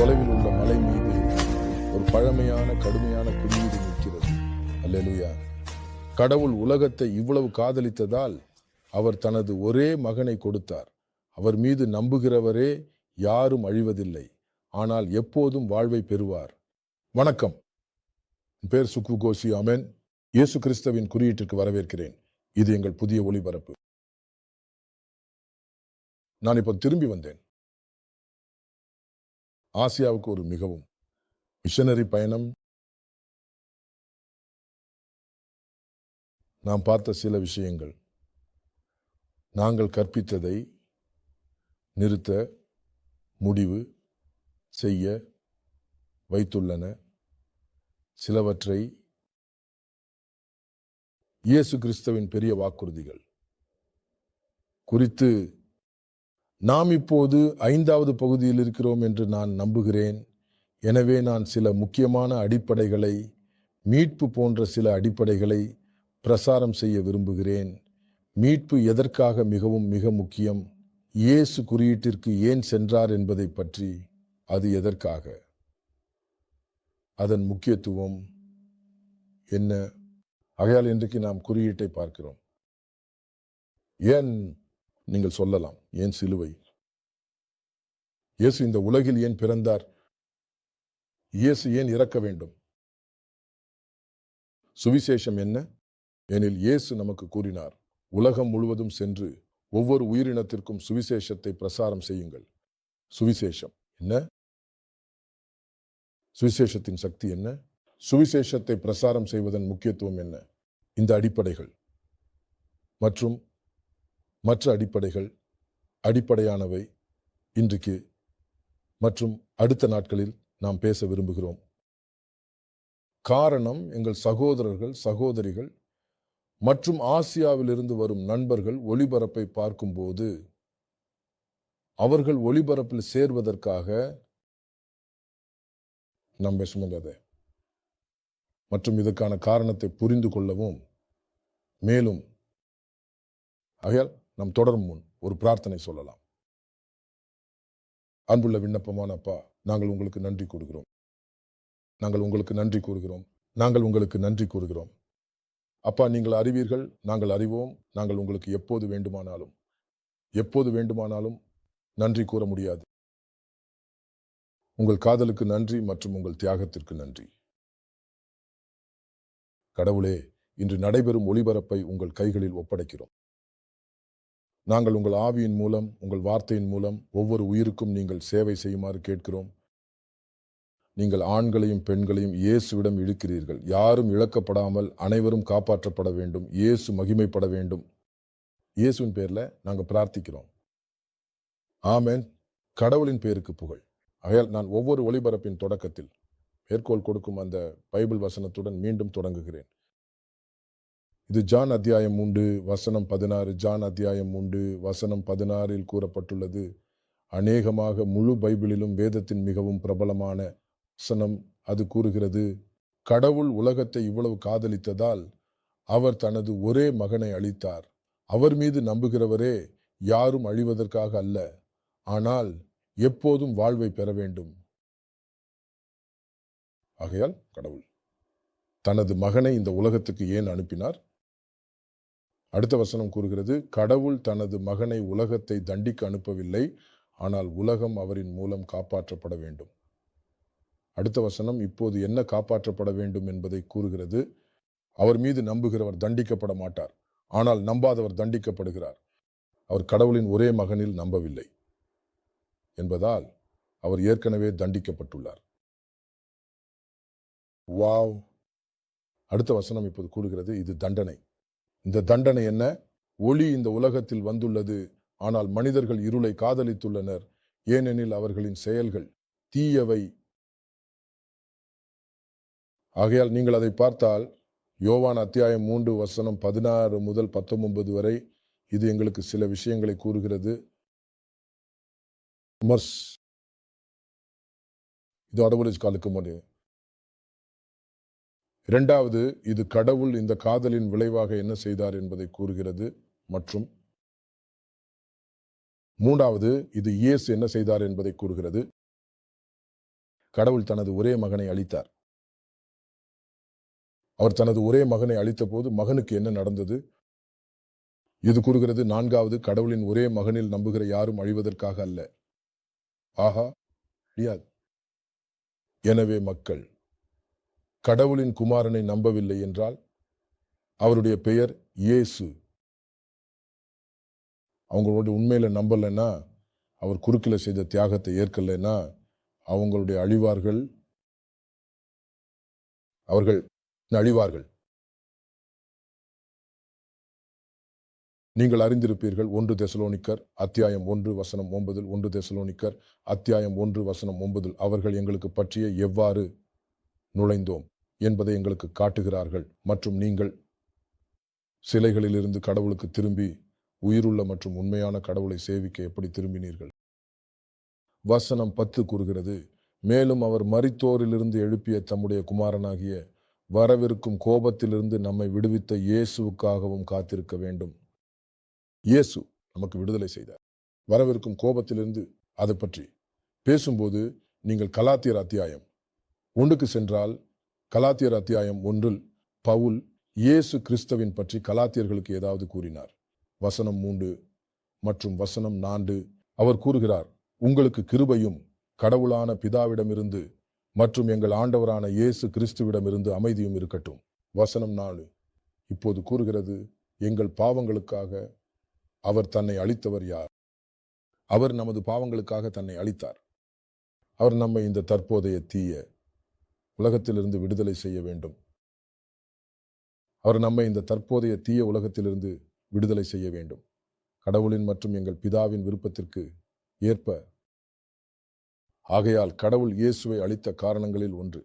தொலைவில் உள்ள மலை மீது ஒரு பழமையான கடுமையான குறியீடு நிற்கிறது அல்லேலூயா. கடவுள் உலகத்தை இவ்வளவு காதலித்ததால் அவர் தனது ஒரே மகனை கொடுத்தார். அவர் மீது நம்புகிறவரே யாரும் அழிவதில்லை. ஆனால் எப்போதும் வாழ்வை பெறுவார். வணக்கம். பேர் சுக்கு கோஷி. அமேன் இயேசு கிறிஸ்தவின் குறியீட்டிற்கு வரவேற்கிறேன். இது எங்கள் புதிய ஒளிபரப்பு. நான் இப்போ திரும்பி வந்தேன். ஆசியாவுக்கு ஒரு மிகவும் மிஷனரி பயணம். நாம் பார்த்த சில விஷயங்கள். நாங்கள் கற்பித்ததை நிறுத்த முடிவு செய்ய வைத்துள்ளன. சிலவற்றை இயேசு கிறிஸ்தவின் பெரிய வாக்குறுதிகள் குறித்து நாம் இப்போது ஐந்தாவது பகுதியில் இருக்கிறோம் என்று நான் நம்புகிறேன். எனவே நான் சில முக்கியமான அடிப்படைகளை மீட்பு போன்ற சில அடிப்படைகளை பிரசாரம் செய்ய விரும்புகிறேன். மீட்பு எதற்காக மிகவும் மிக முக்கியம்? இயேசு குறியீட்டிற்கு ஏன் சென்றார் என்பதை பற்றி அது எதற்காக? அதன் முக்கியத்துவம் என்ன? ஆகையால் இன்றைக்கு நாம் குறியீட்டை பார்க்கிறோம். ஏன் நீங்கள் சொல்லலாம் ஏன் சிலுவை? இயேசு இந்த உலகில் ஏன் பிறந்தார்? இயேசு ஏன் இறக்க வேண்டும்? சுவிசேஷம் என்ன? எனில் இயேசு நமக்கு கூறினார் உலகம் முழுவதும் சென்று ஒவ்வொரு உயிரினத்திற்கும் சுவிசேஷத்தை பிரசாரம் செய்யுங்கள். சுவிசேஷம் என்ன? சுவிசேஷத்தின் சக்தி என்ன? சுவிசேஷத்தை பிரசாரம் செய்வதன் முக்கியத்துவம் என்ன? இந்த அடிப்படைகள். மற்றும் மற்ற அடிப்படைகள் அடிப்படையானவை இன்றைக்கு மற்றும் அடுத்த நாட்களில் நாம் பேச விரும்புகிறோம். காரணம் எங்கள் சகோதரர்கள் சகோதரிகள் மற்றும் ஆசியாவிலிருந்து வரும் நண்பர்கள் ஒளிபரப்பை பார்க்கும்போது அவர்கள் ஒளிபரப்பில் சேர்வதற்காக நாம் பேச முடியாது மற்றும் இதற்கான காரணத்தை புரிந்து கொள்ளவும் மேலும் ஆகையால் நம் தொடரும் முன் ஒரு பிரார்த்தனை சொல்லலாம். அன்புள்ள விண்ணப்பமான அப்பா நாங்கள் உங்களுக்கு நன்றி கூறுகிறோம். நாங்கள் உங்களுக்கு நன்றி கூறுகிறோம். நாங்கள் உங்களுக்கு நன்றி கூறுகிறோம். அப்பா நீங்கள் அறிவீர்கள் நாங்கள் அறிவோம். நாங்கள் உங்களுக்கு எப்போது வேண்டுமானாலும் எப்போது வேண்டுமானாலும் நன்றி கூற முடியாது. உங்கள் காதலுக்கு நன்றி மற்றும் உங்கள் தியாகத்திற்கு நன்றி. கடவுளே இன்று நடைபெறும் ஒளிபரப்பை உங்கள் கைகளில் ஒப்படைக்கிறோம். நாங்கள் உங்கள் ஆவியின் மூலம் உங்கள் வார்த்தையின் மூலம் ஒவ்வொரு உயிருக்கும் நீங்கள் சேவை செய்யுமாறு கேட்கிறோம். நீங்கள் ஆண்களையும் பெண்களையும் இயேசுவிடம் இழுக்கிறீர்கள். யாரும் இழக்கப்படாமல் அனைவரும் காப்பாற்றப்பட வேண்டும். இயேசு மகிமைப்பட வேண்டும். இயேசுவின் பேரில் நாங்கள் பிரார்த்திக்கிறோம். ஆமென். கடவுளின் பேருக்கு புகழ். ஆகையால் நான் ஒவ்வொரு ஒளிபரப்பின் தொடக்கத்தில் மேற்கோள் கொடுக்கும் அந்த பைபிள் வசனத்துடன் மீண்டும் தொடங்குகிறேன். இது ஜான் அத்தியாயம் உண்டு வசனம் பதினாறு. ஜான் அத்தியாயம் உண்டு வசனம் பதினாறில் கூறப்பட்டுள்ளது. அநேகமாக முழு பைபிளிலும் வேதத்தின் மிகவும் பிரபலமான வசனம் அது கூறுகிறது. கடவுள் உலகத்தை இவ்வளவு காதலித்ததால் அவர் தனது ஒரே மகனை அளித்தார் அவர் மீது நம்புகிறவரே யாரும் அழிவதற்காக அல்ல. ஆனால் எப்போதும் வாழ்வை பெற வேண்டும். ஆகையால் கடவுள் தனது மகனை இந்த உலகத்துக்கு ஏன் அனுப்பினார்? அடுத்த வசனம் கூறுகிறது கடவுள் தனது மகனை உலகத்தை தண்டிக்க அனுப்பவில்லை ஆனால் உலகம் அவரின் மூலம் காப்பாற்றப்பட வேண்டும். அடுத்த வசனம் இப்போது என்ன காப்பாற்றப்பட வேண்டும் என்பதை கூறுகிறது அவர் மீது நம்புகிறவர் தண்டிக்கப்பட மாட்டார் ஆனால் நம்பாதவர் தண்டிக்கப்படுகிறார். அவர் கடவுளின் ஒரே மகனில் நம்பவில்லை. என்பதால் அவர் ஏற்கனவே தண்டிக்கப்பட்டுள்ளார். வாவ்! அடுத்த வசனம் இப்போது கூறுகிறது இது தண்டனை. இந்த தண்டனை என்ன? ஒளி இந்த உலகத்தில் வந்துள்ளது. ஆனால் மனிதர்கள் இருளை காதலித்துள்ளனர். ஏனெனில் அவர்களின் செயல்கள் தீயவை. ஆகையால் நீங்கள் அதை பார்த்தால் யோவான் அத்தியாயம் மூன்று வசனம் பதினாறு முதல் பத்தொன்பது வரை இது எங்களுக்கு சில விஷயங்களை கூறுகிறது. மர்ஸ். இது அடவுலேஜ் காலுக்கு முன்னே. இரண்டாவது இது கடவுள் இந்த காதலின் விளைவாக என்ன செய்தார் என்பதை கூறுகிறது மற்றும் மூன்றாவது இது இயேசு என்ன செய்தார் என்பதை கூறுகிறது. கடவுள் தனது ஒரே மகனை அளித்தார் அவர் தனது ஒரே மகனை அளித்த போது மகனுக்கு என்ன நடந்தது? இது கூறுகிறது நான்காவது கடவுளின் ஒரே மகனில் நம்புகிற யாரும் அழிவதற்காக அல்ல. ஆஹா முடியாது. எனவே மக்கள் கடவுளின் குமாரனை நம்பவில்லை என்றால் அவருடைய பெயர் இயேசு. அவங்களுடைய உண்மையில நம்பலைன்னா அவர் குறுக்கில் செய்த தியாகத்தை ஏற்கலைன்னா அவங்களுடைய அழிவார்கள் அவர்கள் அழிவார்கள். நீங்கள் அறிந்திருப்பீர்கள் ஒன்று தெசலோனிக்கர் அத்தியாயம் ஒன்று வசனம் ஒன்பதில் ஒன்று தெசலோனிக்கர் அத்தியாயம் ஒன்று வசனம் ஒன்பதில் அவர்கள் எங்களுக்கு பற்றிய எவ்வாறு நுழைந்தோம்? என்பதை எங்களுக்கு காட்டுகிறார்கள். மற்றும் நீங்கள் சிலைகளிலிருந்து கடவுளுக்கு திரும்பி உயிருள்ள மற்றும் உண்மையான கடவுளை சேவிக்க எப்படி திரும்பினீர்கள்? வசனம் பத்து கூறுகிறது மேலும் அவர் மரித்தோரிலிருந்து எழுப்பிய தம்முடைய குமாரனாகிய வரவிருக்கும் கோபத்திலிருந்து நம்மை விடுவித்த இயேசுவுக்காகவும் காத்திருக்க வேண்டும். இயேசு நமக்கு விடுதலை செய்தார். வரவிருக்கும் கோபத்திலிருந்து அதை பற்றி பேசும்போது நீங்கள் கலாத்தியர் அத்தியாயம் ஒன்றுக்கு சென்றால் கலாத்தியர் அத்தியாயம் ஒன்றில் பவுல் இயேசு கிறிஸ்தவின் பற்றி கலாத்தியர்களுக்கு ஏதாவது கூறினார். வசனம் மூன்று மற்றும் வசனம் நான்கு அவர் கூறுகிறார் உங்களுக்கு கிருபையும் கடவுளான பிதாவிடமிருந்து மற்றும் எங்கள் ஆண்டவரான இயேசு கிறிஸ்துவிடமிருந்து அமைதியும் இருக்கட்டும். வசனம் நாலு. இப்போது கூறுகிறது எங்கள் பாவங்களுக்காக அவர் தன்னை அளித்தவர் யார்? அவர் நமது பாவங்களுக்காக தன்னை அளித்தார் அவர் நம்மை இந்த தற்போதைய தீய உலகத்திலிருந்து விடுதலை செய்ய வேண்டும். அவர் நம்மை இந்த தற்போதைய தீய உலகத்திலிருந்து விடுதலை செய்ய வேண்டும். கடவுளின் மற்றும் எங்கள் பிதாவின் விருப்பத்திற்கு ஏற்ப ஆகையால் கடவுள் இயேசுவை அளித்த காரணங்களில் ஒன்று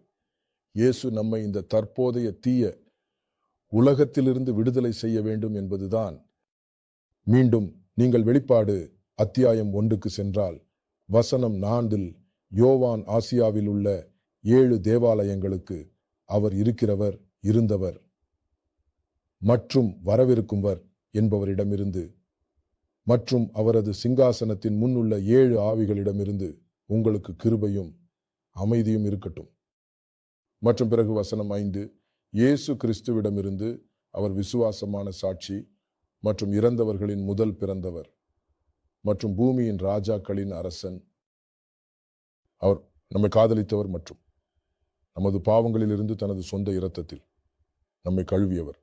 இயேசு நம்மை இந்த தற்போதைய தீய உலகத்திலிருந்து விடுதலை செய்ய வேண்டும் என்பதுதான். மீண்டும் நீங்கள் வெளிப்பாடு அத்தியாயம் ஒன்றுக்கு சென்றால் வசனம் நான்கில் யோவான் ஆசியாவில் உள்ள ஏழு தேவாலயங்களுக்கு அவர் இருக்கிறவர் இருந்தவர். மற்றும் வரவிருக்கும்வர் என்பவரிடமிருந்து மற்றும் அவரது சிங்காசனத்தின் முன்னுள்ள ஏழு ஆவிகளிடமிருந்து உங்களுக்கு கிருபையும் அமைதியும் இருக்கட்டும். மற்றும் பிறகு வசனம் ஐந்து இயேசு கிறிஸ்துவிடமிருந்து அவர் விசுவாசமான சாட்சி மற்றும் இறந்தவர்களின் முதல் பிறந்தவர் மற்றும் பூமியின் ராஜாக்களின் அரசன். அவர் நம்மை காதலித்தவர் மற்றும் நமது பாவங்களிலிருந்து தனது சொந்த இரத்தத்தில் நம்மை கழுவியவர்.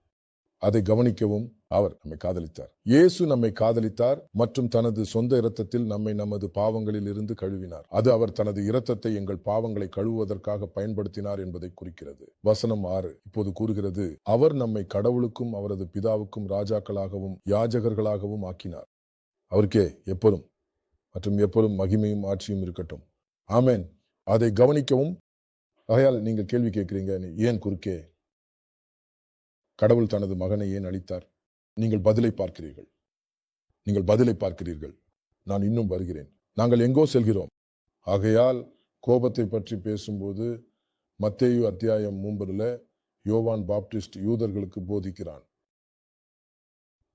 அதை கவனிக்கவும் அவர் நம்மை காதலித்தார். இயேசு நம்மை காதலித்தார் மற்றும் தனது சொந்த இரத்தத்தில் நம்மை நமது பாவங்களில் இருந்து கழுவினார். அது அவர் தனது இரத்தத்தை எங்கள் பாவங்களை கழுவுவதற்காக பயன்படுத்தினார் என்பதை குறிக்கிறது. வசனம் ஆறு இப்போது கூறுகிறது அவர் நம்மை கடவுளுக்கும் அவரது பிதாவுக்கும் ராஜாக்களாகவும் யாஜகர்களாகவும் ஆக்கினார். அவருக்கே எப்போதும் மற்றும் எப்போதும் மகிமையும் ஆட்சியும் இருக்கட்டும். ஆமேன். அதை கவனிக்கவும் ஆகையால் நீங்கள் கேள்வி கேட்குறீங்க ஏன் குறுக்கே? கடவுள் தனது மகனை ஏன் அளித்தார் நீங்கள் பதிலை பார்க்கிறீர்கள். நீங்கள் பதிலை பார்க்கிறீர்கள். நான் இன்னும் வருகிறேன். நாங்கள் எங்கோ செல்கிறோம். ஆகையால் கோபத்தை பற்றி பேசும்போது மத்தேயு அத்தியாயம் மூம்பரில் யோவான் பாப்டிஸ்ட் யூதர்களுக்கு போதிக்கிறான்.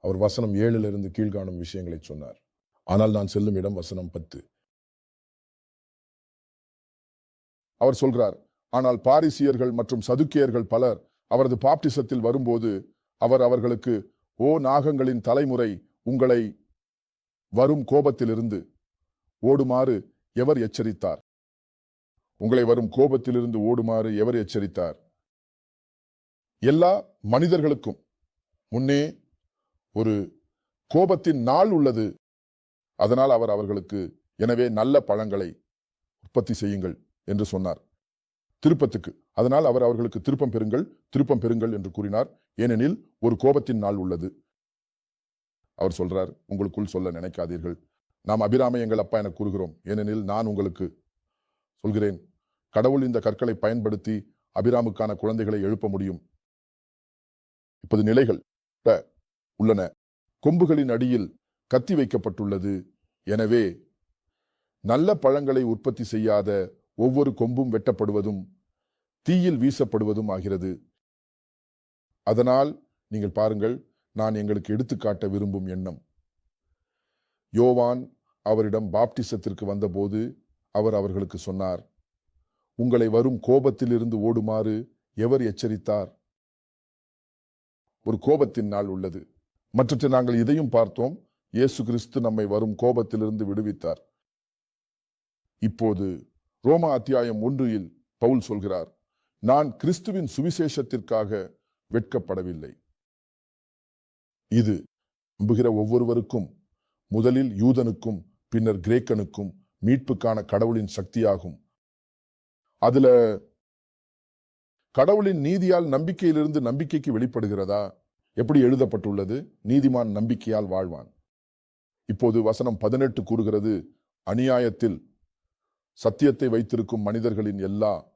அவர் வசனம் ஏழுல இருந்து கீழ்காணும் விஷயங்களை சொன்னார். ஆனால் நான் செல்லும் இடம் வசனம் பத்து. அவர் சொல்கிறார் ஆனால் பாரிசியர்கள் மற்றும் சதுக்கியர்கள் பலர் அவரது பாப்டிசத்தில் வரும்போது அவர் அவர்களுக்கு ஓ நாகங்களின் தலைமுறை உங்களை வரும் கோபத்திலிருந்து ஓடுமாறு எவர் எச்சரித்தார்? உங்களை வரும் கோபத்திலிருந்து ஓடுமாறு எவர் எச்சரித்தார்? எல்லா மனிதர்களுக்கும். முன்னே ஒரு கோபத்தின் நாள் உள்ளது. அதனால் அவர் அவர்களுக்கு எனவே நல்ல பழங்களை உற்பத்தி செய்யுங்கள் என்று சொன்னார். திருப்பத்துக்கு. அதனால் அவர் அவர்களுக்கு திருப்பம் பெறுங்கள் திருப்பம் பெறுங்கள் என்று கூறினார். ஏனெனில் ஒரு கோபத்தின் நாள் உள்ளது. அவர் சொல்றார் உங்களுக்குள் சொல்ல நினைக்காதீர்கள். நாம் அபிராமை எங்கள் அப்பா என கூறுகிறோம். ஏனெனில் நான் உங்களுக்கு சொல்கிறேன். கடவுள் இந்த கற்களை பயன்படுத்தி அபிராமுக்கான குழந்தைகளை எழுப்ப முடியும். இப்போது நிலைகள் உள்ளன. கொம்புகளின் அடியில் கத்தி வைக்கப்பட்டுள்ளது. எனவே நல்ல பழங்களை உற்பத்தி செய்யாத ஒவ்வொரு கொம்பும் வெட்டப்படுவதும் தீயில் வீசப்படுவதும் ஆகிறது. அதனால் நீங்கள் பாருங்கள் நான் எங்களுக்கு எடுத்துக்காட்ட விரும்பும் எண்ணம். யோவான் அவரிடம் பாப்டிசத்திற்கு வந்தபோது அவர் அவர்களுக்கு சொன்னார் உங்களை வரும் கோபத்திலிருந்து ஓடுமாறு எவர் எச்சரித்தார்? ஒரு கோபத்தின் நாள் உள்ளது. மற்ற நாங்கள் இதையும் பார்த்தோம் இயேசு கிறிஸ்து நம்மை வரும் கோபத்திலிருந்து விடுவித்தார். இப்போது ரோமா அத்தியாயம் ஒன்றில் பவுல் சொல்கிறார் நான் கிறிஸ்துவின் சுவிசேஷத்திற்காக வெட்கப்படவில்லை. இது நம்புகிற ஒவ்வொருவருக்கும் முதலில் யூதனுக்கும் பின்னர் கிரேக்கனுக்கும் மீட்புக்கான கடவுளின் சக்தியாகும். அதுல கடவுளின் நீதியால் நம்பிக்கையிலிருந்து நம்பிக்கைக்கு வெளிப்படுகிறதா? எப்படி எழுதப்பட்டுள்ளது? நீதிமான் நம்பிக்கையால் வாழ்வான். இப்போது வசனம் பதினெட்டு கூறுகிறது அநியாயத்தில் சத்தியத்தை வைத்திருக்கும் மனிதர்களின் எல்லா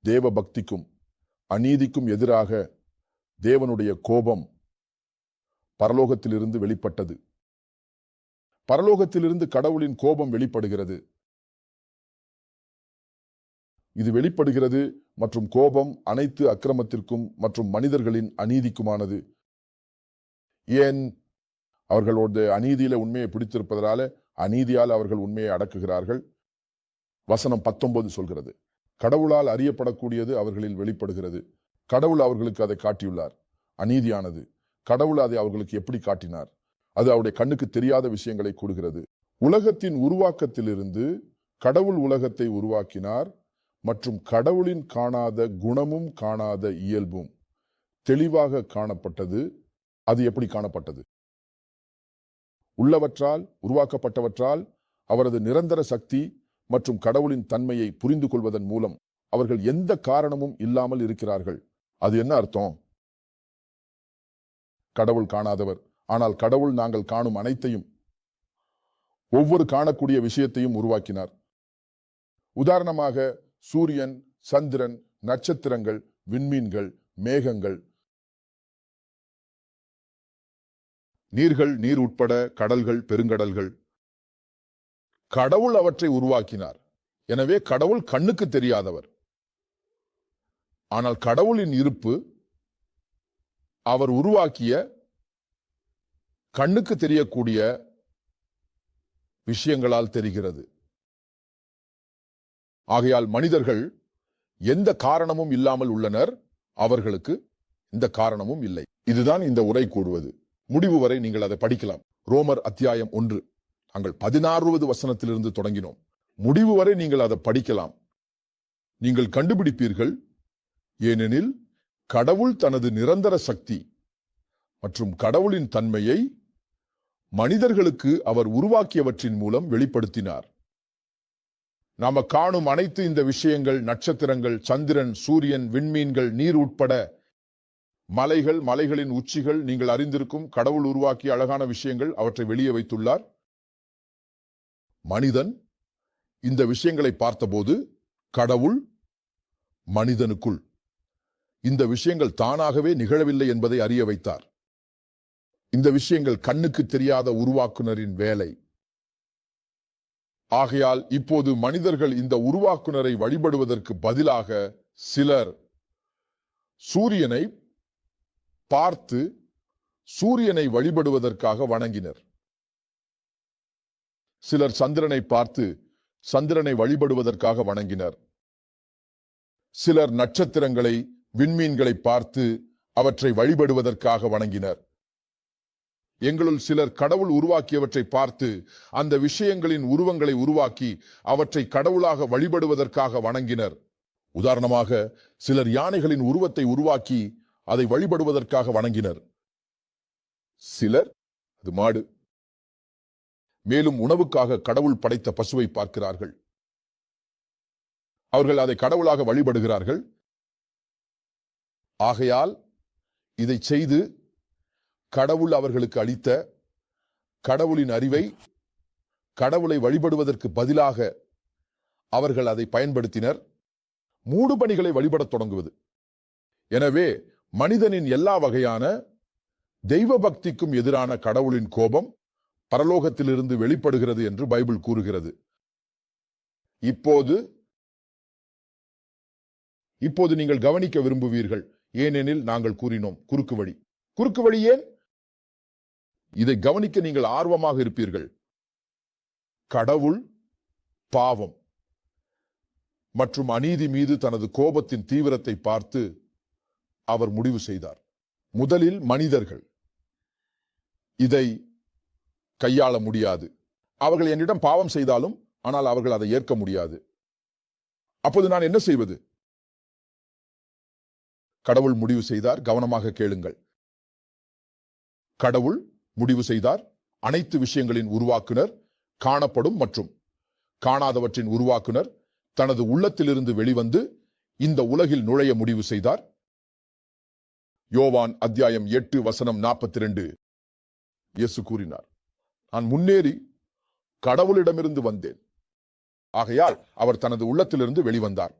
தேவ பக்திக்கும் அநீதிக்கும் எதிராக தேவனுடைய கோபம் பரலோகத்திலிருந்து வெளிப்பட்டது. பரலோகத்திலிருந்து கடவுளின் கோபம் வெளிப்படுகிறது. இது வெளிப்படுகிறது மற்றும் கோபம் அனைத்து அக்கிரமத்திற்கும் மற்றும் மனிதர்களின் அநீதிக்குமானது. ஏன்? அவர்களோட அநீதியில உண்மையை பிடித்திருப்பதனால அநீதியால் அவர்கள் உண்மையை அடக்குகிறார்கள். வசனம் பத்தொன்பது சொல்கிறது. கடவுளால் அறியப்படக்கூடியது அவர்களில் வெளிப்படுகிறது. கடவுள் அவர்களுக்கு அதை காட்டியுள்ளார். அநீதியானது. கடவுள் அதை அவர்களுக்கு எப்படி காட்டினார்? அது அவருடைய கண்ணுக்கு தெரியாத விஷயங்களை கூறுகிறது. உலகத்தின் உருவாக்கத்திலிருந்து கடவுள் உலகத்தை உருவாக்கினார் மற்றும் கடவுளின் காணாத குணமும் காணாத இயல்பும் தெளிவாக காணப்பட்டது. அது எப்படி காணப்பட்டது? உள்ளவற்றால் உருவாக்கப்பட்டவற்றால் அவரது நிரந்தர சக்தி மற்றும் கடவுளின் தன்மையை புரிந்து கொள்வதன் மூலம் அவர்கள் எந்த காரணமும் இல்லாமல் இருக்கிறார்கள். அது என்ன அர்த்தம்? கடவுள் காணாதவர். ஆனால் கடவுள் நாங்கள் காணும் அனைத்தையும் ஒவ்வொரு காணக்கூடிய விஷயத்தையும் உருவாக்கினார். உதாரணமாக சூரியன் சந்திரன் நட்சத்திரங்கள் விண்மீன்கள் மேகங்கள் நீர்கள் நீர் உட்பட கடல்கள் பெருங்கடல்கள் கடவுள் அவற்றை உருவாக்கினார். எனவே கடவுள் கண்ணுக்கு தெரியாதவர். ஆனால் கடவுளின் இருப்பு அவர் உருவாக்கிய கண்ணுக்கு தெரியக்கூடிய விஷயங்களால் தெரிகிறது. ஆகையால் மனிதர்கள் எந்த காரணமும் இல்லாமல் உள்ளனர். அவர்களுக்கு இந்த காரணமும் இல்லை. இதுதான் இந்த உரை கூடுவது முடிவு வரை நீங்கள் அதை படிக்கலாம். ரோமர் அத்தியாயம் ஒன்று. நாங்கள் பதினாறுவது வசனத்திலிருந்து தொடங்கினோம். முடிவு வரை நீங்கள் அதை படிக்கலாம். நீங்கள் கண்டுபிடிப்பீர்கள். ஏனெனில் கடவுள் தனது நிரந்தர சக்தி மற்றும் கடவுளின் தன்மையை மனிதர்களுக்கு அவர் உருவாக்கியவற்றின் மூலம் வெளிப்படுத்தினார். நாம காணும் அனைத்து இந்த விஷயங்கள் நட்சத்திரங்கள் சந்திரன் சூரியன் விண்மீன்கள் நீர் உட்பட மலைகள் மலைகளின் உச்சிகள் நீங்கள் அறிந்திருக்கும் கடவுள் உருவாக்கிய அழகான விஷயங்கள் அவற்றை வெளியே வைத்துள்ளார். மனிதன் இந்த விஷயங்களை பார்த்தபோது கடவுள் மனிதனுக்குள். இந்த விஷயங்கள் தானாகவே நிகழவில்லை என்பதை அறிய வைத்தார். இந்த விஷயங்கள் கண்ணுக்கு தெரியாத உருவாக்குனரின் வேலை. ஆகையால் இப்போது மனிதர்கள் இந்த உருவாக்குனரை வழிபடுவதற்கு பதிலாக சிலர் சூரியனை பார்த்து சூரியனை வழிபடுவதற்காக வணங்கினர். சிலர் சந்திரனை பார்த்து சந்திரனை வழிபடுவதற்காக வணங்கினர். சிலர் நட்சத்திரங்களை விண்மீன்களை பார்த்து அவற்றை வழிபடுவதற்காக வணங்கினர். எங்களுள் சிலர் கடவுள் உருவாக்கியவற்றை பார்த்து அந்த விஷயங்களின் உருவங்களை உருவாக்கி அவற்றை கடவுளாக வழிபடுவதற்காக வணங்கினர். உதாரணமாக சிலர் யானைகளின் உருவத்தை உருவாக்கி அதை வழிபடுவதற்காக வணங்கினர். சிலர் அது மாடு மேலும் உணவுக்காக கடவுள் படைத்த பசுவை பார்க்கிறார்கள். அவர்கள் அதை கடவுளாக வழிபடுகிறார்கள். ஆகையால் இதை செய்து கடவுள் அவர்களுக்கு அளித்த கடவுளின் அறிவை கடவுளை வழிபடுவதற்கு பதிலாக அவர்கள் அதை பயன்படுத்தினர். மூடுபணிகளை வழிபடத் தொடங்குவது. எனவே மனிதனின் எல்லா வகையான தெய்வ பக்திக்கும் எதிரான கடவுளின் கோபம் பரலோகத்திலிருந்து வெளிப்படுகிறது என்று பைபிள் கூறுகிறது. இப்போது இப்போது நீங்கள் கவனிக்க விரும்புவீர்கள். ஏனெனில் நாங்கள் கூறினோம் குறுக்கு வழி. குறுக்கு வழி ஏன்? இதை கவனிக்க நீங்கள் ஆர்வமாக இருப்பீர்கள். கடவுள் பாவம். மற்றும் அநீதி மீது தனது கோபத்தின் தீவிரத்தை பார்த்து அவர் முடிவு செய்தார். முதலில் மனிதர்கள். இதை கையாள முடியாது. அவர்கள் என்னிடம் பாவம் செய்தாலும் ஆனால் அவர்கள் அதை ஏற்க முடியாது. அப்போது நான் என்ன செய்வது? கடவுள் முடிவு செய்தார் கவனமாக கேளுங்கள். கடவுள் முடிவு செய்தார் அனைத்து விஷயங்களின் உருவாக்குனர் காணப்படும் மற்றும் காணாதவற்றின் உருவாக்குனர் தனது உள்ளத்திலிருந்து வெளிவந்து இந்த உலகில் நுழைய முடிவு செய்தார். யோவான் அத்தியாயம் எட்டு வசனம் நாற்பத்தி ரெண்டு இயேசு கூறினார் நான் முன்னேறி கடவுளிடமிருந்து வந்தேன். ஆகையால் அவர் தனது உள்ளத்திலிருந்து வெளிவந்தார்.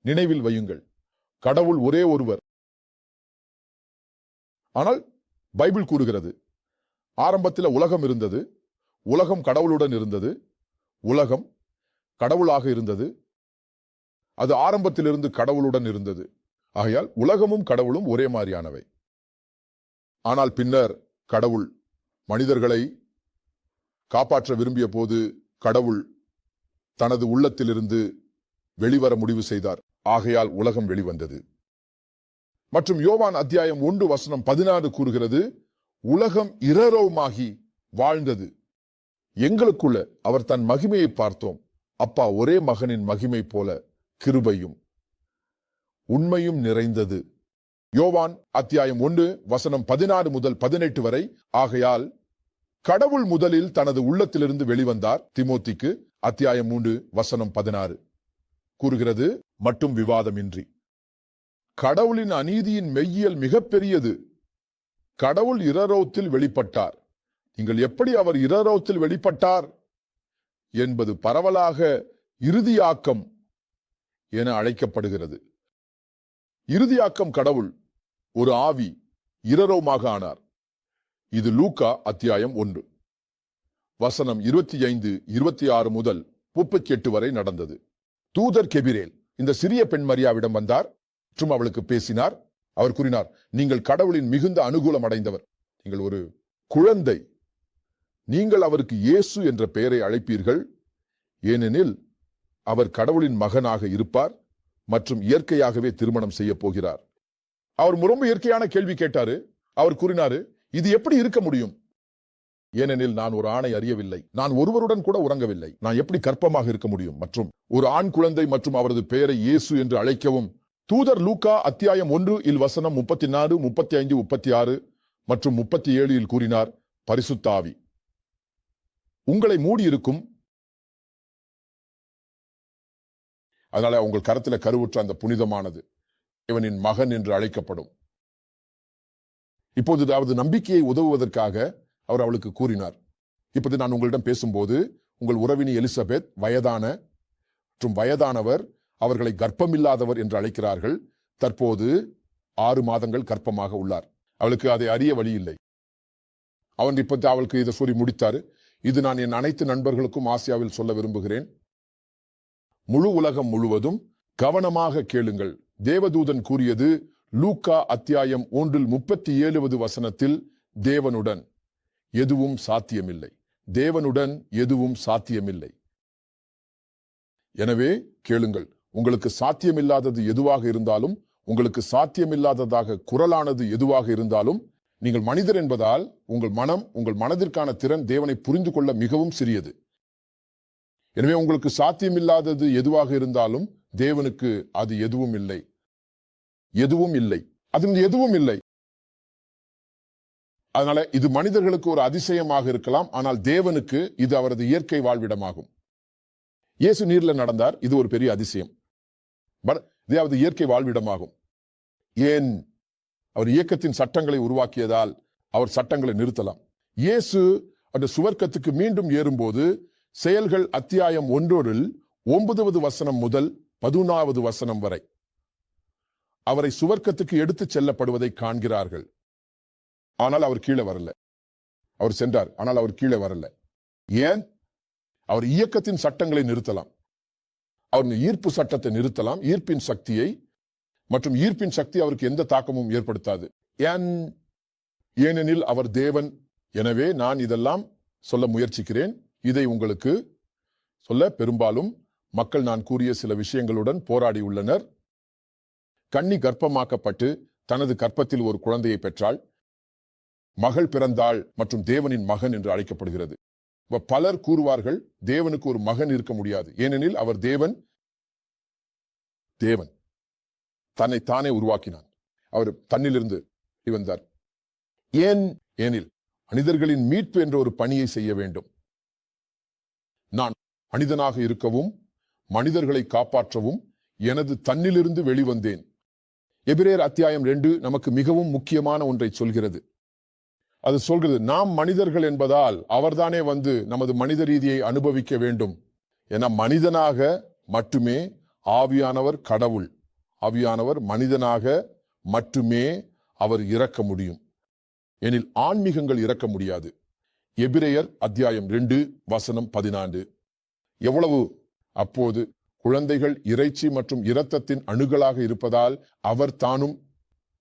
நினைவில் வையுங்கள். கடவுள் ஒரே ஒருவர். ஆனால் பைபிள் கூறுகிறது. ஆரம்பத்தில் உலகம் இருந்தது. உலகம் கடவுளுடன் இருந்தது. உலகம் கடவுளாக இருந்தது. அது ஆரம்பத்திலிருந்து கடவுளுடன் இருந்தது. ஆகையால் உலகமும் கடவுளும் ஒரே மாதிரியானவை. ஆனால் பின்னர் கடவுள் மனிதர்களை காப்பாற்ற விரும்பிய போது கடவுள் தனது உள்ளத்திலிருந்து வெளிவர முடிவு செய்தார். ஆகையால் உலகம் வெளிவந்தது. மற்றும் யோவான் அத்தியாயம் ஒன்று வசனம் பதினாறு கூறுகிறது உலகம் இரரோமாகி வாழ்ந்தது. எங்களுக்குள்ள அவர் தன் மகிமையை பார்த்தோம். அப்பா ஒரே மகனின் மகிமை போல கிருபையும் உண்மையும் நிறைந்தது. யோவான் அத்தியாயம் ஒன்று வசனம் பதினாறு முதல் பதினெட்டு வரை ஆகையால் கடவுள் முதலில் தனது உள்ளத்திலிருந்து வெளிவந்தார் திமோத்திக்கு அத்தியாயம் மூன்று வசனம் பதினாறு. கூறுகிறது மட்டும் விவாதமின்றி. கடவுளின் அநீதியின் மெய்யியல் மிகப்பெரியது. கடவுள் இரரோத்தில் வெளிப்பட்டார். நீங்கள் எப்படி அவர் இரரோத்தில் வெளிப்பட்டார்? என்பது பரவலாக இறுதியாக்கம் என அழைக்கப்படுகிறது. இறுதியாக்கம் கடவுள் ஒரு ஆவி இரரோமாக ஆனார். இது லூக்கா அத்தியாயம் ஒன்று. வசனம் இருபத்தி ஐந்து இருபத்தி ஆறு முதல் முப்பத்தி எட்டு வரை நடந்தது. தூதர் கெபிரேல் இந்த சிறிய பெண் மரியாவிடம் வந்தார். மற்றும் அவளுக்கு பேசினார். அவர் கூறினார் நீங்கள் கடவுளின் மிகுந்த அனுகூலம் அடைந்தவர். நீங்கள் ஒரு குழந்தை. நீங்கள் அவருக்கு இயேசு என்ற பெயரை அழைப்பீர்கள். ஏனெனில் அவர் கடவுளின் மகனாக இருப்பார் மற்றும் இயற்கையாகவே திருமணம் செய்ய போகிறார். அவர் ரொம்ப இயற்கையான கேள்வி கேட்டாரு. அவர் கூறினாரு இது எப்படி இருக்க முடியும்? ஏனெனில் நான் ஒரு ஆணை அறியவில்லை. நான் ஒருவருடன் கூட உறங்கவில்லை. நான் எப்படி கற்பமாக இருக்க முடியும்? மற்றும் ஒரு ஆண் குழந்தை மற்றும் அவரது பெயரை இயேசு என்று அழைக்கவும் தூதர் லூக்கா அத்தியாயம் ஒன்று இல் வசனம் முப்பத்தி நாலு முப்பத்தி ஐந்து முப்பத்தி ஆறு மற்றும் முப்பத்தி ஏழு இல் கூறினார் பரிசுத்தாவி. உங்களை மூடியிருக்கும் அதனால உங்கள் கரத்தில் கருவுற்ற அந்த புனிதமானது இவனின் மகன் என்று அழைக்கப்படும். இப்போது அவரது நம்பிக்கையை உதவுவதற்காக அவர் அவளுக்கு கூறினார். இப்போது நான் உங்களிடம் பேசும்போது உங்கள் உறவினி எலிசபெத் வயதான மற்றும் வயதானவர் அவர்களை கர்ப்பமில்லாதவர் என்று அழைக்கிறார்கள். தற்போது ஆறு மாதங்கள் கர்ப்பமாக உள்ளார். அவளுக்கு அதை அறிய வழி இல்லை. அவன் இப்போ அவளுக்கு இதை சொல்லி முடித்தார். இது நான் என் அனைத்து நண்பர்களுக்கும் ஆசியாவில் சொல்ல விரும்புகிறேன். முழு உலகம் முழுவதும் கவனமாக கேளுங்கள். தேவதூதன் கூறியது லூக்கா அத்தியாயம் ஒன்றில் முப்பத்தி ஏழுவது வசனத்தில் தேவனுடன் எதுவும் சாத்தியமில்லை. தேவனுடன் எதுவும் சாத்தியமில்லை. எனவே கேளுங்கள் உங்களுக்கு சாத்தியமில்லாதது எதுவாக இருந்தாலும் உங்களுக்கு சாத்தியமில்லாததாக குரலானது எதுவாக இருந்தாலும் நீங்கள் மனிதர் என்பதால் உங்கள் மனம் உங்கள் மனதிற்கான திறன் தேவனை புரிந்து கொள்ள மிகவும் சிறியது. எனவே உங்களுக்கு சாத்தியமில்லாதது எதுவாக இருந்தாலும் தேவனுக்கு அது எதுவும் இல்லை. எதுவும் இல்லை. அது எதுவும் இல்லை. அதனால இது மனிதர்களுக்கு ஒரு அதிசயமாக இருக்கலாம். ஆனால் தேவனுக்கு இது அவரது இயற்கை வாழ்விடமாகும். இயேசு நீர்ல நடந்தார். இது ஒரு பெரிய அதிசயம். பட் அவரது இயற்கை வாழ்விடமாகும். ஏன்? அவர் இயக்கத்தின் சட்டங்களை உருவாக்கியதால் அவர் சட்டங்களை நிறுத்தலாம். இயேசு அந்த சுவர்க்கத்துக்கு மீண்டும் ஏறும்போது செயல்கள் அத்தியாயம் ஒன்றோரில் ஒன்பதாவது வசனம் முதல் பதினாவது வசனம் வரை. அவரை சுவர்க்கத்துக்கு எடுத்துச் செல்லப்படுவதை காண்கிறார்கள். ஆனால் அவர் கீழே வரல. அவர் சென்றார் ஆனால் அவர் கீழே வரல. ஏன்? அவர் இயக்கத்தின் சட்டங்களை நிறுத்தலாம். அவர் ஈர்ப்பு சட்டத்தை நிறுத்தலாம். ஈர்ப்பின் சக்தியை மற்றும் ஈர்ப்பின் சக்தி அவருக்கு எந்த தாக்கமும் ஏற்படுத்தாது. ஏன்? ஏனெனில் அவர் தேவன். எனவே நான் இதெல்லாம் சொல்ல முயற்சிக்கிறேன். இதை உங்களுக்கு சொல்ல பெரும்பாலும் மக்கள் நான் கூறிய சில விஷயங்களுடன் போராடியுள்ளனர் கன்னி கர்ப்பமாக்கப்பட்டு தனது கற்பத்தில் ஒரு குழந்தையை பெற்றாள். மகள் பிறந்தாள் மற்றும் தேவனின் மகன் என்று அழைக்கப்படுகிறது. பலர் கூறுவார்கள் தேவனுக்கு ஒரு மகன் இருக்க முடியாது. ஏனெனில் அவர் தேவன் தேவன். தன்னை தானே உருவாக்கினான். அவர் தன்னிலிருந்து வந்தார் ஏன்? ஏனில் மனிதர்களின் மீட்பு என்ற ஒரு பணியை செய்ய வேண்டும். நான் மனிதனாக இருக்கவும் மனிதர்களை காப்பாற்றவும் எனது தன்னிலிருந்து வெளிவந்தேன். எபிரேர் அத்தியாயம் ரெண்டு நமக்கு மிகவும் முக்கியமான ஒன்றை சொல்கிறது. அது சொல்கிறது நாம் மனிதர்கள் என்பதால் அவர்தானே வந்து நமது மனித ரீதியை அனுபவிக்க வேண்டும். என மனிதனாக மட்டுமே ஆவியானவர் கடவுள். ஆவியானவர் மனிதனாக மட்டுமே அவர் இறக்க முடியும். எனில் ஆன்மீகங்கள் இறக்க முடியாது. எபிரேயர் அத்தியாயம் ரெண்டு வசனம் பதினான்கு. எவ்வளவு அப்போது குழந்தைகள் இறைச்சி மற்றும் இரத்தத்தின் அணுகளாக இருப்பதால் அவர் தானும்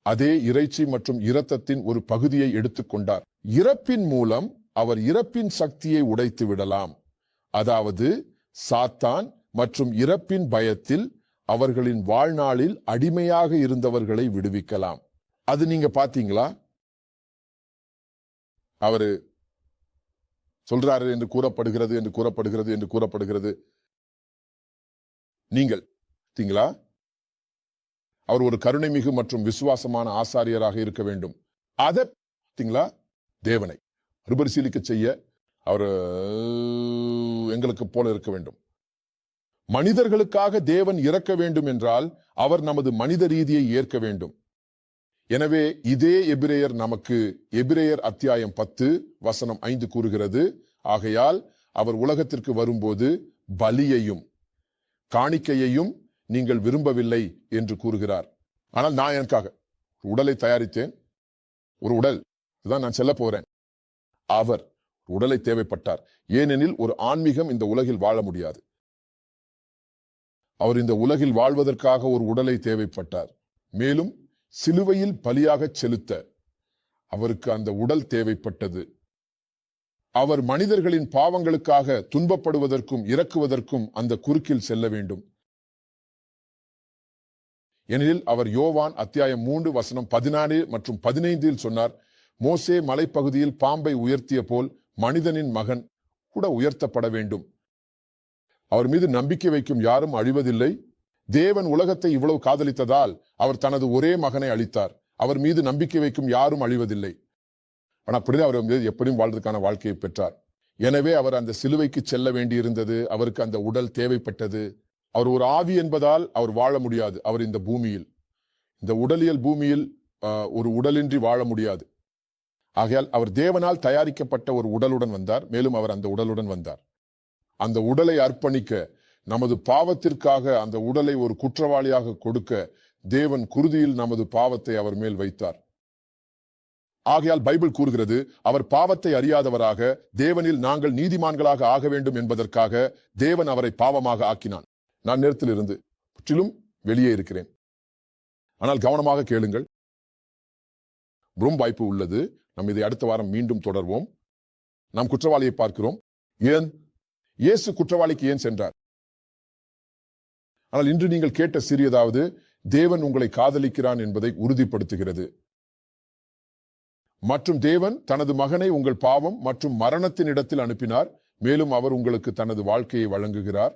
அதே இறைச்சி மற்றும் இரத்தத்தின் ஒரு பகுதியை எடுத்துக்கொண்டார் இறப்பின் மூலம் அவர் இறப்பின் சக்தியை உடைத்து விடலாம். அதாவது சாத்தான் மற்றும் இறப்பின் பயத்தில் அவர்களின் வாழ்நாளில் அடிமையாக இருந்தவர்களை விடுவிக்கலாம். அது நீங்க பாத்தீங்களா? அவரு சொல்றாரு என்று கூறப்படுகிறது என்று கூறப்படுகிறது என்று கூறப்படுகிறது. நீங்கள். தீங்களா அவர் ஒரு கருணைமிகு மற்றும் விசுவாசமான ஆசாரியராக இருக்க வேண்டும். அதை தேவனை மறுபரிசீலிக்க செய்ய அவர் எங்களுக்கு போல இருக்க வேண்டும். மனிதர்களுக்காக தேவன் இறக்க வேண்டும் என்றால் அவர் நமது மனித ரீதியை ஏற்க வேண்டும். எனவே இதே எபிரேயர் நமக்கு எபிரேயர் அத்தியாயம் பத்து வசனம் ஐந்து கூறுகிறது. ஆகையால் அவர் உலகத்திற்கு வரும்போது பலியையும் காணிக்கையையும் நீங்கள் விரும்பவில்லை என்று கூறுகிறார். ஆனால் நான் எனக்காக உடலை தயாரித்தேன். ஒரு உடல். இதுதான் நான் செல்ல போறேன். அவர் உடலை தேவைப்பட்டார். ஏனெனில் ஒரு ஆன்மீகம் இந்த உலகில் வாழ முடியாது. அவர் இந்த உலகில் வாழ்வதற்காக ஒரு உடலை தேவைப்பட்டார். மேலும் சிலுவையில் பலியாகச் செலுத்த அவருக்கு அந்த உடல் தேவைப்பட்டது. அவர் மனிதர்களின் பாவங்களுக்காக துன்பப்படுவதற்கும் இறக்குவதற்கும் அந்த குறுக்கில் செல்ல வேண்டும். எனில் அவர் யோவான் அத்தியாயம் மூன்று வசனம் பதினாறு மற்றும் பதினைந்தில் சொன்னார் மோசே மலைப்பகுதியில் பாம்பை உயர்த்திய போல் மனிதனின் மகன் கூட உயர்த்தப்பட வேண்டும். அவர் மீது நம்பிக்கை வைக்கும் யாரும் அழிவதில்லை. தேவன் உலகத்தை இவ்வளவு காதலித்ததால் அவர் தனது ஒரே மகனை அளித்தார் அவர் மீது நம்பிக்கை வைக்கும் யாரும் அழிவதில்லை. ஆனால் அப்படிதான் அவர் வந்து எப்படியும் வாழ்றதுக்கான வாழ்க்கையை பெற்றார். எனவே அவர் அந்த சிலுவைக்கு செல்ல வேண்டியிருந்தது அவருக்கு அந்த உடல் தேவைப்பட்டது. அவர் ஒரு ஆவி என்பதால் அவர் வாழ முடியாது அவர் இந்த பூமியில். இந்த உடலியல் பூமியில் ஆஹ், ஒரு உடலின்றி வாழ முடியாது. ஆகையால் அவர் தேவனால் தயாரிக்கப்பட்ட ஒரு உடலுடன் வந்தார் மேலும் அவர் அந்த உடலுடன் வந்தார். அந்த உடலை அர்ப்பணிக்க நமது பாவத்திற்காக அந்த உடலை ஒரு குற்றவாளியாக கொடுக்க தேவன் குருதியில் நமது பாவத்தை அவர் மேல் வைத்தார். ஆகையால் பைபிள் கூறுகிறது அவர் பாவத்தை அறியாதவராக தேவனில் நாங்கள் நீதிமான்களாக ஆக வேண்டும் என்பதற்காக தேவன் அவரை பாவமாக ஆக்கினான். நான் நேரத்தில் இருந்து முற்றிலும் வெளியே இருக்கிறேன். ஆனால் கவனமாக கேளுங்கள். ரொம்ப வாய்ப்பு உள்ளது. நாம் இதை அடுத்த வாரம் மீண்டும் தொடர்வோம். நாம் குற்றவாளியை பார்க்கிறோம். ஏன்? இயேசு குற்றவாளிக்கு ஏன் சென்றார்? ஆனால் இன்று நீங்கள் கேட்ட சிறியதாவது தேவன் உங்களை காதலிக்கிறான் என்பதை உறுதிப்படுத்துகிறது. மற்றும் தேவன் தனது மகனை உங்கள் பாவம் மற்றும் மரணத்தின் இடத்தில் அனுப்பினார். மேலும் அவர் உங்களுக்கு தனது வாழ்க்கையை வழங்குகிறார்.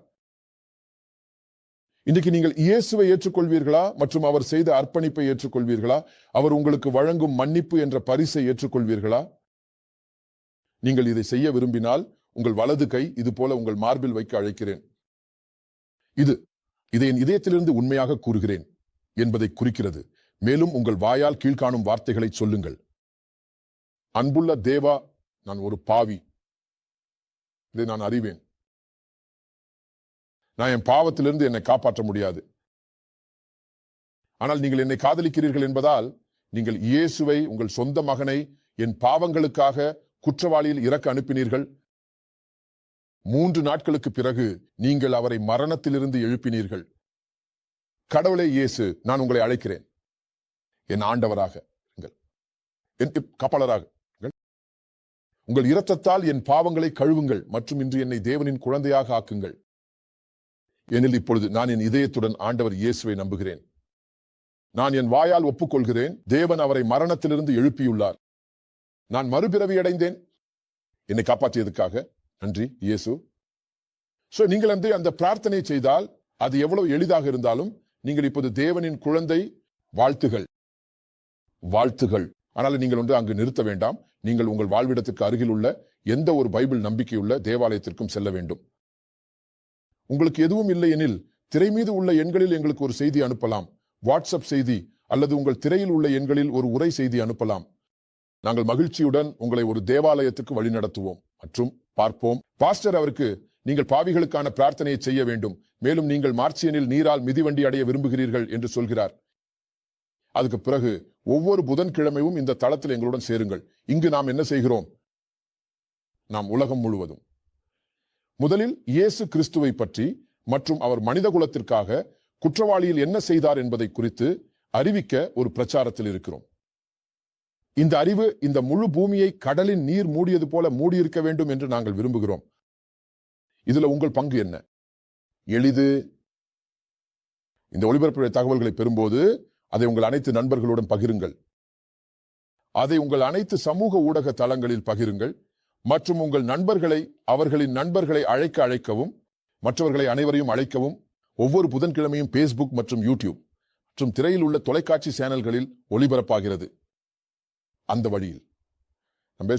இன்றைக்கு நீங்கள் இயேசுவை ஏற்றுக்கொள்வீர்களா? மற்றும் அவர் செய்த அர்ப்பணிப்பை ஏற்றுக்கொள்வீர்களா? அவர் உங்களுக்கு வழங்கும் மன்னிப்பு என்ற பரிசை ஏற்றுக்கொள்வீர்களா? நீங்கள் இதை செய்ய விரும்பினால் உங்கள் வலது கை இது போல உங்கள் மார்பில் வைக்க அழைக்கிறேன். இது இதை என் இதயத்திலிருந்து உண்மையாக கூறுகிறேன் என்பதை குறிக்கிறது. மேலும் உங்கள் வாயால் கீழ்காணும் வார்த்தைகளை சொல்லுங்கள். அன்புள்ள தேவா நான் ஒரு பாவி. இதை நான் அறிவேன். நான் என் பாவத்திலிருந்து என்னை காப்பாற்ற முடியாது. ஆனால் நீங்கள் என்னை காதலிக்கிறீர்கள் என்பதால் நீங்கள் இயேசுவை உங்கள் சொந்த மகனை என் பாவங்களுக்காக குற்றவாளியில் இறக்க அனுப்பினீர்கள். மூன்று நாட்களுக்கு பிறகு நீங்கள் அவரை மரணத்திலிருந்து எழுப்பினீர்கள். கடவுளே இயேசு நான் உங்களை அழைக்கிறேன். என் ஆண்டவராக என் காப்பாளராக உங்கள் இரத்தத்தால் என் பாவங்களை கழுவுங்கள் மற்றும் இன்று என்னை தேவனின் குழந்தையாக ஆக்குங்கள். எனில் இப்பொழுது நான் என் இதயத்துடன் ஆண்டவர் இயேசுவை நம்புகிறேன். நான் என் வாயால் ஒப்புக்கொள்கிறேன். தேவன் அவரை மரணத்திலிருந்து எழுப்பியுள்ளார். நான் மறுபிறவி அடைந்தேன். என்னை காப்பாற்றியதுக்காக நன்றி இயேசு. சோ நீங்கள் வந்து அந்த பிரார்த்தனை செய்தால் அது எவ்வளவு எளிதாக இருந்தாலும் நீங்கள் இப்போது தேவனின் குழந்தை வாழ்த்துகள். வாழ்த்துகள். ஆனால் நீங்கள் வந்து அங்கு நிறுத்த வேண்டாம். நீங்கள் உங்கள் வாழ்விடத்துக்கு அருகில் உள்ள எந்த ஒரு பைபிள் நம்பிக்கையுள்ள தேவாலயத்திற்கும் செல்ல வேண்டும். உங்களுக்கு எதுவும் இல்லை எனில் திரை மீது உள்ள எண்களில் எங்களுக்கு ஒரு செய்தி அனுப்பலாம். வாட்ஸ்அப் செய்தி அல்லது உங்கள் திரையில் உள்ள எண்களில் ஒரு உரை செய்தி அனுப்பலாம். நாங்கள் மகிழ்ச்சியுடன் உங்களை ஒரு தேவாலயத்துக்கு வழிநடத்துவோம் மற்றும் பார்ப்போம். பாஸ்டர் அவருக்கு நீங்கள் பாவிகளுக்கான பிரார்த்தனையை செய்ய வேண்டும். மேலும் நீங்கள் மார்ச்சியனில் நீரால் மிதிவண்டி அடைய விரும்புகிறீர்கள் என்று சொல்கிறார். அதுக்கு பிறகு ஒவ்வொரு புதன்கிழமையும் இந்த தளத்தில் எங்களுடன் சேருங்கள். இங்கு நாம் என்ன செய்கிறோம்? நாம் உலகம் முழுவதும். முதலில் இயேசு கிறிஸ்துவை பற்றி மற்றும் அவர் மனித குலத்திற்காக குற்றவாளியில் என்ன செய்தார் என்பதை குறித்து அறிவிக்க ஒரு பிரச்சாரத்தில் இருக்கிறோம். இந்த அறிவு இந்த முழு பூமியை கடலின் நீர் மூடியது போல மூடியிருக்க வேண்டும் என்று நாங்கள் விரும்புகிறோம். இதுல உங்கள் பங்கு என்ன? எளிது. இந்த ஒளிபரப்புடைய தகவல்களை பெறும்போது அதை உங்கள் அனைத்து நண்பர்களுடன் பகிருங்கள். அதை உங்கள் அனைத்து சமூக ஊடக தளங்களில் பகிருங்கள். மற்றும் உங்கள் நண்பர்களை அவர்களின் நண்பர்களை அழைக்க அழைக்கவும் மற்றவர்களை அனைவரையும் அழைக்கவும் ஒவ்வொரு புதன்கிழமையும் பேஸ்புக் மற்றும் யூடியூப் மற்றும் திரையில் உள்ள தொலைக்காட்சி சேனல்களில் ஒளிபரப்பாகிறது. அந்த வழியில் நம்ம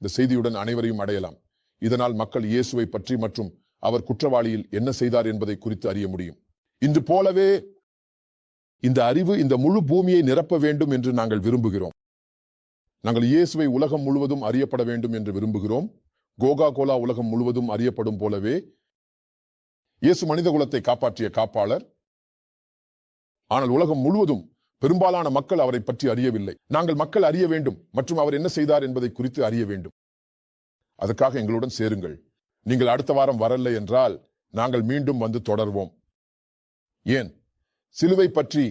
இந்த செய்தியுடன் அனைவரையும் அடையலாம். இதனால் மக்கள் இயேசுவை பற்றி மற்றும் அவர் குற்றவாளியில் என்ன செய்தார் என்பதை குறித்து அறிய முடியும். இன்று போலவே இந்த அறிவு இந்த முழு பூமியை நிரப்ப வேண்டும் என்று நாங்கள் விரும்புகிறோம். நாங்கள் இயேசுவை உலகம் முழுவதும் அறியப்பட வேண்டும் என்று விரும்புகிறோம். கோகா கோலா உலகம் முழுவதும் அறியப்படும் போலவே இயேசு மனித குலத்தை காப்பாற்றிய காப்பாளர். ஆனால் உலகம் முழுவதும் பெரும்பாலான மக்கள் அவரை பற்றி அறியவில்லை. நாங்கள் மக்கள் அறிய வேண்டும். மற்றும் அவர் என்ன செய்தார் என்பதை குறித்து அறிய வேண்டும். அதற்காக எங்களுடன் சேருங்கள். நீங்கள் அடுத்த வாரம் வரல என்றால் நாங்கள் மீண்டும் வந்து தொடர்வோம். ஏன்? சிலுவை பற்றி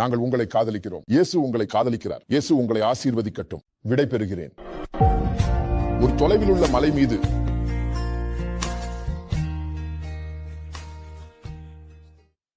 நாங்கள் உங்களை காதலிக்கிறோம். இயேசு உங்களை காதலிக்கிறார். இயேசு உங்களை ஆசீர்வதிக்கட்டும். விடை பெறுகிறேன் ஒரு தொலைவில் உள்ள மலை மீது